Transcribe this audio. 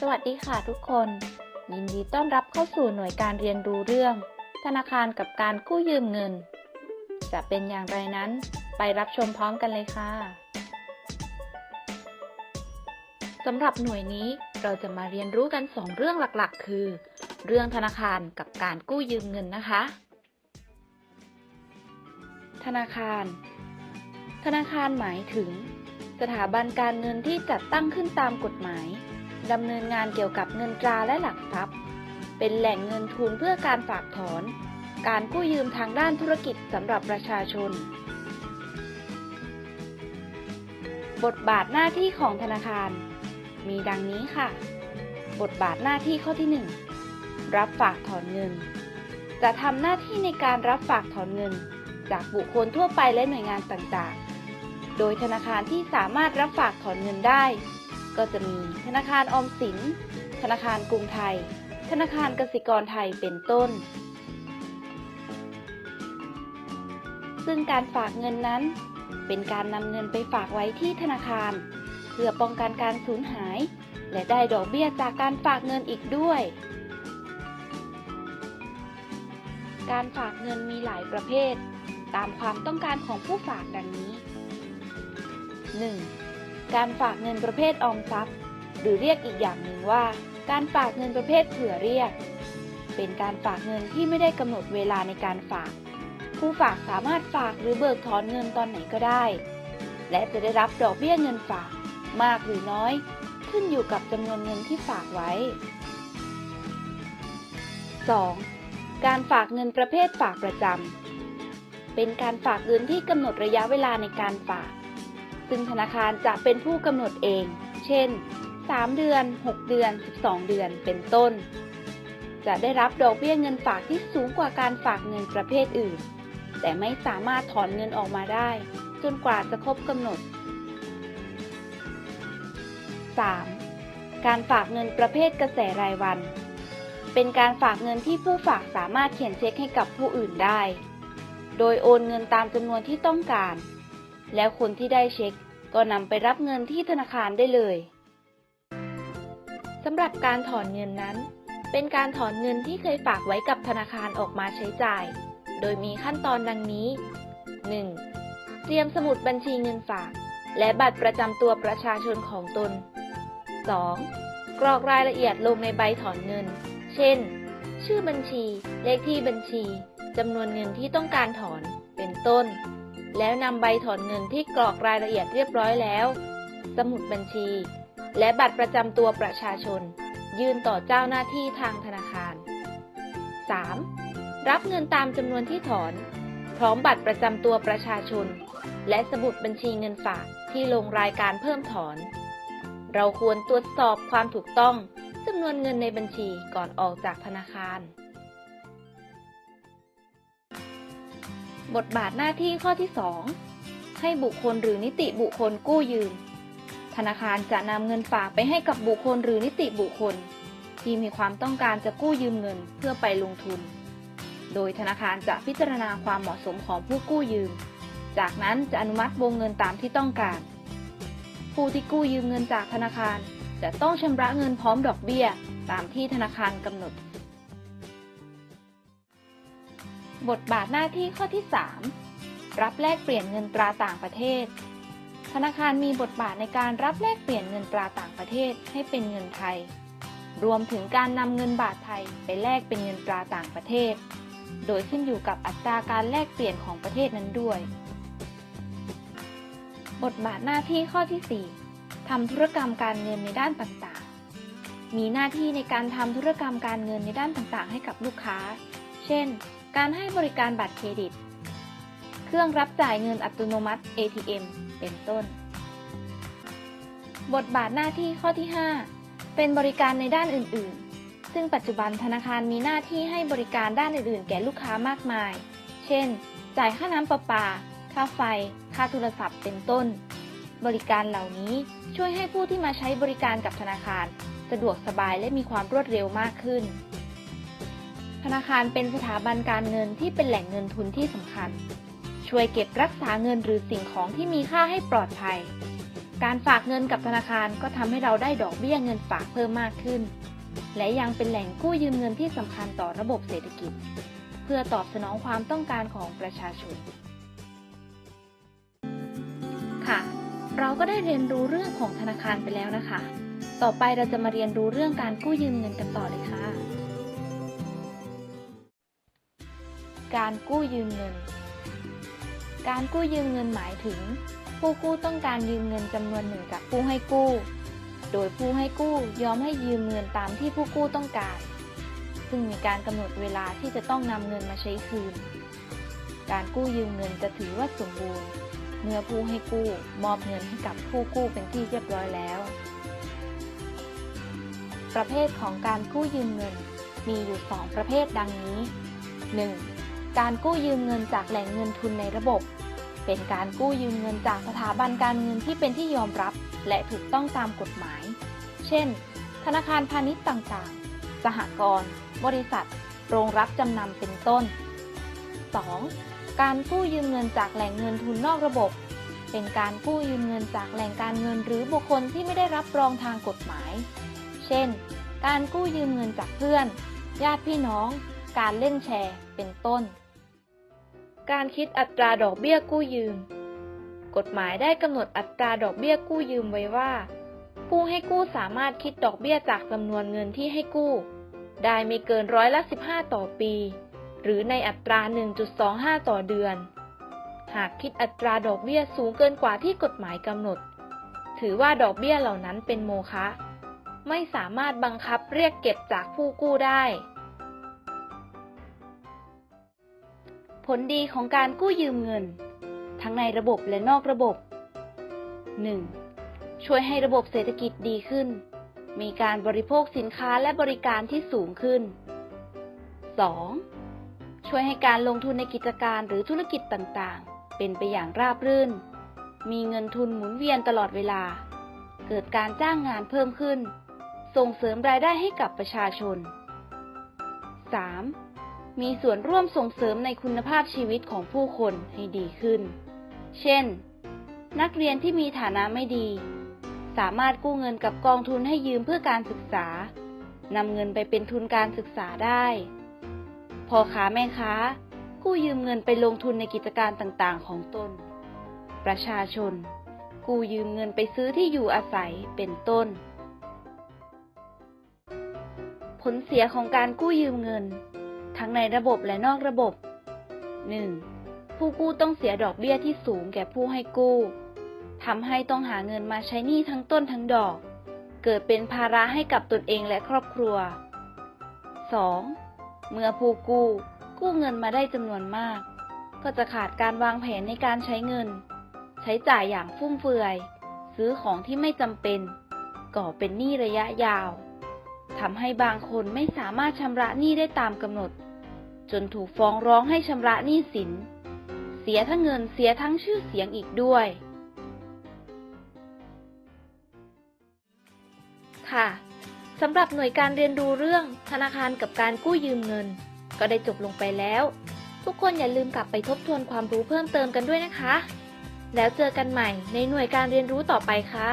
สวัสดีค่ะทุกคน ยินดีต้อนรับเข้าสู่หน่วยการเรียนรู้เรื่อง ธนาคารกับการกู้ยืมเงิน จะเป็นอย่างไรนั้น ไปรับชมพร้อมกันเลยค่ะสำหรับหน่วยนี้เราจะมาเรียนรู้กัน 2 เรื่องหลักๆ คือ เรื่องธนาคารกับการกู้ยืมเงินนะคะ ธนาคาร ธนาคารหมายถึง สถาบันการเงินที่จัดตั้งขึ้นตามกฎหมาย ดำเนินงานเกี่ยวกับเงินตราและหลักทรัพย์ เป็นแหล่งเงินทุนเพื่อการฝากถอน การกู้ยืมทางด้านธุรกิจสำหรับประชาชน บทบาทหน้าที่ของธนาคาร มีดังนี้ค่ะ บทบาทหน้าที่ข้อที่ 1 รับฝากถอนเงิน จะทำหน้าที่ในการรับฝากถอนเงิน จากบุคคลทั่วไปและหน่วยงานต่างๆ โดยธนาคารที่สามารถรับฝากถอนเงินได้ ก็จะมีธนาคารออมสิน ธนาคารกรุงไทย ธนาคารกสิกรไทยเป็นต้น ซึ่งการฝากเงินนั้น เป็นการนำเงินไปฝากไว้ที่ธนาคาร เพื่อป้องกันการสูญหาย และได้ดอกเบี้ยจากการฝากเงินอีกด้วย การฝากเงินมีหลายประเภท ตามความต้องการของผู้ฝากดังนี้ 1. การฝากเงินประเภทออมทรัพย์ หรือเรียกอีกอย่างหนึ่งว่า การฝากเงินประเภทเผื่อเรียก เป็นการฝากเงินที่ไม่ได้กำหนดเวลาในการฝาก ผู้ฝากสามารถฝากหรือเบิกถอนเงินตอนไหนก็ได้ และจะได้รับดอกเบี้ยเงินฝาก มากหรือน้อย ขึ้นอยู่กับจำนวนเงินที่ฝากไว้ 2. การฝากเงินประเภทฝากประจำเป็นการฝากเงินที่กำหนดระยะเวลาในการฝาก ซึ่งธนาคารจะเป็นผู้กำหนดเอง เช่น 3 เดือน 6 เดือน 12 เดือน เป็นต้น จะได้รับดอกเบี้ยเงินฝากที่สูงกว่าการฝากเงินประเภทอื่น แต่ไม่สามารถถอนเงินออกมาได้ จนกว่าจะครบกำหนด 3. การฝากเงินประเภทกระแสรายวัน เป็นการฝากเงินที่ผู้ฝากสามารถเขียนเช็คให้กับผู้อื่นได้ โดยโอนเงินตามจำนวนที่ต้องการ แล้วคนที่ได้เช็คก็นำไปรับเงินที่ธนาคารได้เลยสำหรับการถอนเงินนั้น เป็นการถอนเงินที่เคยฝากไว้กับธนาคารออกมาใช้จ่าย โดยมีขั้นตอนดังนี้ 1. เตรียมสมุดบัญชีเงินฝาก และบัตรประจำตัวประชาชนของตน 2. กรอกรายละเอียดลงในใบถอนเงิน เช่น ชื่อบัญชี เลขที่บัญชีจำนวนเงินที่ต้องการถอน เป็นต้น แล้วนำใบถอนเงินที่กรอกรายละเอียดเรียบร้อยแล้ว สมุดบัญชี และบัตรประจำตัวประชาชน ยื่นต่อเจ้าหน้าที่ทางธนาคาร 3. รับเงินตามจำนวนที่ถอน พร้อมบัตรประจำตัวประชาชน และสมุดบัญชีเงินฝากที่ลงรายการเพิ่มถอน เราควรตรวจสอบความถูกต้องจำนวนเงินในบัญชีก่อนออกจากธนาคาร บทบาทหน้าที่ข้อที่ 2 ให้บุคคลหรือนิติบุคคลกู้ยืม ธนาคารจะนำเงินฝากไปให้กับบุคคลหรือนิติบุคคล ที่มีความต้องการจะกู้ยืมเงินเพื่อไปลงทุน โดยธนาคารจะพิจารณาความเหมาะสมของผู้กู้ยืม จากนั้นจะอนุมัติวงเงินตามที่ต้องการ ผู้ที่กู้ยืมเงินจากธนาคาร จะต้องชำระเงินพร้อมดอกเบี้ย ตามที่ธนาคารกำหนด บทบาทหน้าที่ข้อที่ 3 รับแลกเปลี่ยนเงินตราต่างประเทศ ธนาคารมีบทบาทในการรับแลกเปลี่ยนเงินตราต่างประเทศให้เป็นเงินไทย รวมถึงการนำเงินบาทไทยไปแลกเป็นเงินตราต่างประเทศ โดยขึ้นอยู่กับอัตราการแลกเปลี่ยนของประเทศนั้นด้วย บทบาทหน้าที่ข้อที่ 4ทำธุรกรรมการเงินในด้านต่างๆ มีหน้าที่ในการทำธุรกรรมการเงินในด้านต่างๆ ให้กับลูกค้า เช่น การให้บริการบัตรเครดิต เครื่องรับจ่ายเงินอัตโนมัติ ATM เป็นต้น บทบาทหน้าที่ข้อที่ 5 เป็นบริการในด้านอื่น ๆ ซึ่งปัจจุบันธนาคารมีหน้าที่ให้บริการด้านอื่น ๆ แก่ลูกค้ามากมาย เช่น จ่ายค่าน้ำประปา ค่าไฟ ค่าโทรศัพท์ เป็นต้น บริการเหล่านี้ช่วยให้ผู้ที่มาใช้บริการกับธนาคาร สะดวกสบายและมีความรวดเร็วมากขึ้น ธนาคารเป็นสถาบันการเงินที่เป็นแหล่งเงินทุนที่สำคัญ ช่วยเก็บรักษาเงินหรือสิ่งของที่มีค่าให้ปลอดภัย การฝากเงินกับธนาคารก็ทำให้เราได้ดอกเบี้ยเงินฝากเพิ่มมากขึ้น และยังเป็นแหล่งกู้ยืมเงินที่สำคัญต่อระบบเศรษฐกิจ เพื่อตอบสนองความต้องการของประชาชน ค่ะ เราก็ได้เรียนรู้เรื่องของธนาคารไปแล้วนะคะ ต่อไปเราจะมาเรียนรู้เรื่องการกู้ยืมเงินกันต่อเลยค่ะ การกู้ยืมเงิน การกู้ยืมเงินหมายถึง ผู้กู้ต้องการยืมเงินจำนวนหนึ่งจากผู้ให้กู้ โดยผู้ให้กู้ยอมให้ยืมเงินตามที่ผู้กู้ต้องการ ซึ่งมีการกำหนดเวลาที่จะต้องนำเงินมาใช้คืน การกู้ยืมเงินจะถือว่าสมบูรณ์ เมื่อผู้ให้กู้มอบเงินให้กับผู้กู้เป็นที่เรียบร้อยแล้ว ประเภทของการกู้ยืมเงินมีอยู่ 2 ประเภทดังนี้ 1. การกู้ยืมเงินจากแหล่งเงินทุนในระบบ เป็นการกู้ยืมเงินจากสถาบันการเงินที่เป็นที่ยอมรับ และถูกต้องตามกฎหมาย เช่น ธนาคารพาณิชย์ต่างๆ สหกรณ์ บริษัท โรงรับจำนำ เป็นต้น 2. การกู้ยืมเงินจากแหล่งเงินทุนนอกระบบ เป็นการกู้ยืมเงินจากแหล่งการเงินหรือบุคคลที่ไม่ได้รับรองทางกฎหมาย เช่น การกู้ยืมเงินจากเพื่อน ญาติพี่น้อง การเล่นแชร์ เป็นต้น การคิดอัตราดอกเบี้ยกู้ยืม กฎหมายได้กำหนดอัตราดอกเบี้ยกู้ยืมไว้ว่า ผู้ให้กู้สามารถคิดดอกเบี้ยจากจำนวนเงินที่ให้กู้ ได้ไม่เกินร้อยละ 15 ต่อปี หรือในอัตรา 1.25 ต่อเดือน หากคิดอัตราดอกเบี้ยสูงเกินกว่าที่กฎหมายกำหนด ถือว่าดอกเบี้ยเหล่านั้นเป็นโมฆะไม่สามารถบังคับเรียกเก็บจากผู้กู้ได้ ผลดีของการกู้ยืมเงิน ทั้งในระบบและนอกระบบ 1. ช่วยให้ระบบเศรษฐกิจดีขึ้น มีการบริโภคสินค้าและบริการที่สูงขึ้น 2. ช่วยให้การลงทุนในกิจการหรือธุรกิจต่างๆ เป็นไปอย่างราบรื่น มีเงินทุนหมุนเวียนตลอดเวลา เกิดการจ้างงานเพิ่มขึ้น ส่งเสริมรายได้ให้กับประชาชน 3. มีส่วนร่วมส่งเสริมในคุณภาพชีวิตของผู้คนให้ดีขึ้น เช่น นักเรียนที่มีฐานะไม่ดี สามารถกู้เงินกับกองทุนให้ยืมเพื่อการศึกษานำเงินไปเป็นทุนการศึกษาได้พ่อค้าแม่ค้ากู้ยืมเงินไปลงทุนในกิจการต่างๆ ของตน ประชาชน กู้ยืมเงินไปซื้อที่อยู่อาศัยเป็นต้น ผลเสียของการกู้ยืมเงิน ทั้งในระบบและนอกระบบ 1. ผู้กู้ต้องเสียดอกเบี้ยที่สูงแก่ผู้ให้กู้ทำให้ต้องหาเงินมาใช้หนี้ทั้งต้นทั้งดอก เกิดเป็นภาระให้กับตนเองและครอบครัว 2. เมื่อผู้กู้กู้เงินมาได้จำนวนมาก ก็จะขาดการวางแผนในการใช้เงิน ใช้จ่ายอย่างฟุ่มเฟือย ซื้อของที่ไม่จำเป็น ก่อเป็นหนี้ระยะยาวทำให้บางคนไม่สามารถชำระหนี้ได้ตามกำหนด จนถูกฟ้องร้องให้ชำระหนี้สิน เสียทั้งเงินเสียทั้งชื่อเสียงอีกด้วย ค่ะสำหรับหน่วยการเรียนรู้เรื่องธนาคารกับการกู้ยืมเงิน ก็ได้จบลงไปแล้ว ทุกคนอย่าลืมกลับไปทบทวนความรู้เพิ่มเติมกันด้วยนะคะ แล้วเจอกันใหม่ในหน่วยการเรียนรู้ต่อไปค่ะ